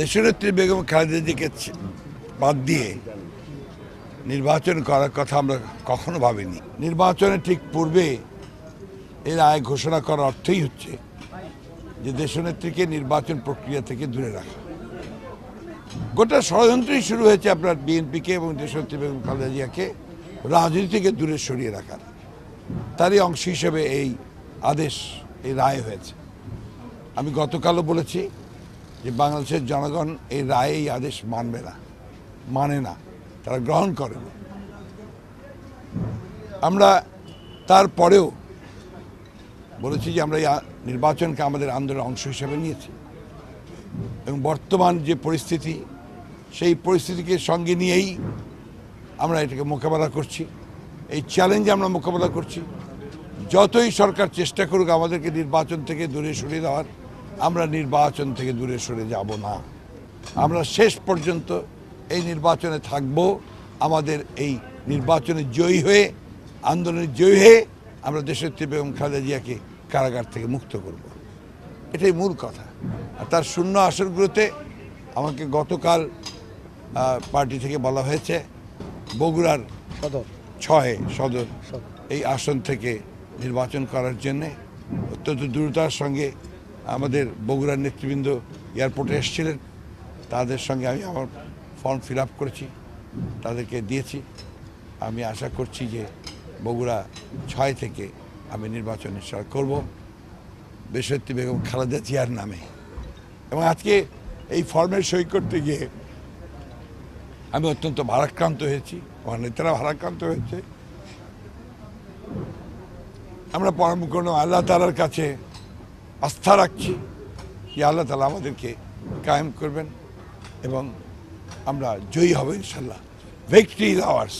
দেশনেত্রী বেগম খালেদা জিকে বাদ দিয়ে নির্বাচন করার কথা আমরা কখনো ভাবিনি। নির্বাচনের ঠিক পূর্বে এর আয় ঘোষণা করার অর্থই হচ্ছে যে দেশনেত্রীকে নির্বাচন প্রক্রিয়া থেকে দূরে রাখা। গোটা ষড়যন্ত্রই শুরু হয়েছে আপনার বিএনপিকে এবং দেশনেত্রী বেগম খালেদা জিয়াকে রাজনীতি থেকে দূরে সরিয়ে রাখার। তারই অংশ হিসেবে এই আদেশ, এই রায় হয়েছে। আমি গতকালও বলেছি যে বাংলাদেশের জনগণ এই রায় এই আদেশ মানবে না মানে না, তারা গ্রহণ করে না। আমরা তারপরেও বলেছি যে আমরা এই নির্বাচনকে আমাদের আন্দোলনের অংশ হিসেবে নিয়েছি। এবং বর্তমান যে পরিস্থিতি, সেই পরিস্থিতিকে সঙ্গে নিয়েই আমরা এটাকে মোকাবেলা করছি। এই চ্যালেঞ্জে আমরা মোকাবেলা করছি। যতই সরকার চেষ্টা করুক আমাদেরকে নির্বাচন থেকে দূরে সরিয়ে দেওয়ার আমরা নির্বাচন থেকে দূরে সরে যাব না। আমরা শেষ পর্যন্ত এই নির্বাচনে থাকব। আমাদের এই নির্বাচনে জয়ী হয়ে আন্দোলনে জয়ী হয়ে আমরা দেশের বেগম খালেদা জিয়াকে কারাগার থেকে মুক্ত করব। এটাই মূল কথা। আর তার শূন্য আসনগুলোতে আমাকে গতকাল পার্টি থেকে বলা হয়েছে বগুড়ার সদর। ছয় সদর। সদর। এই আসন থেকে নির্বাচন করার জন্যে অত্যন্ত দ্রুততার সঙ্গে আমাদের বগুড়ার নেতৃবৃন্দ এয়ারপোর্টে এসেছিলেন। তাদের সঙ্গে আমি আমার ফর্ম ফিল আপ করেছি, তাদেরকে দিয়েছি। আমি আশা করছি যে বগুড়া ছয় থেকে আমি নির্বাচন নিশ্চয় করব। বেসরতি বেগম খালেদা জিয়ার নামে। এবং আজকে এই ফর্মের সই করতে গিয়ে আমি অত্যন্ত ভারাক্রান্ত হয়েছি। আমার নেতারা ভারাক্রান্ত হয়েছে। আমরা পরম কোনো আল্লাহ তালার কাছে আস্থা রাখছি যে আল্লাহ তালা আমাদেরকে কায়েম করবেন এবং আমরা জয়ী হব ইনশাল্লাহ ভিক্টরি ইজ আওয়ার্স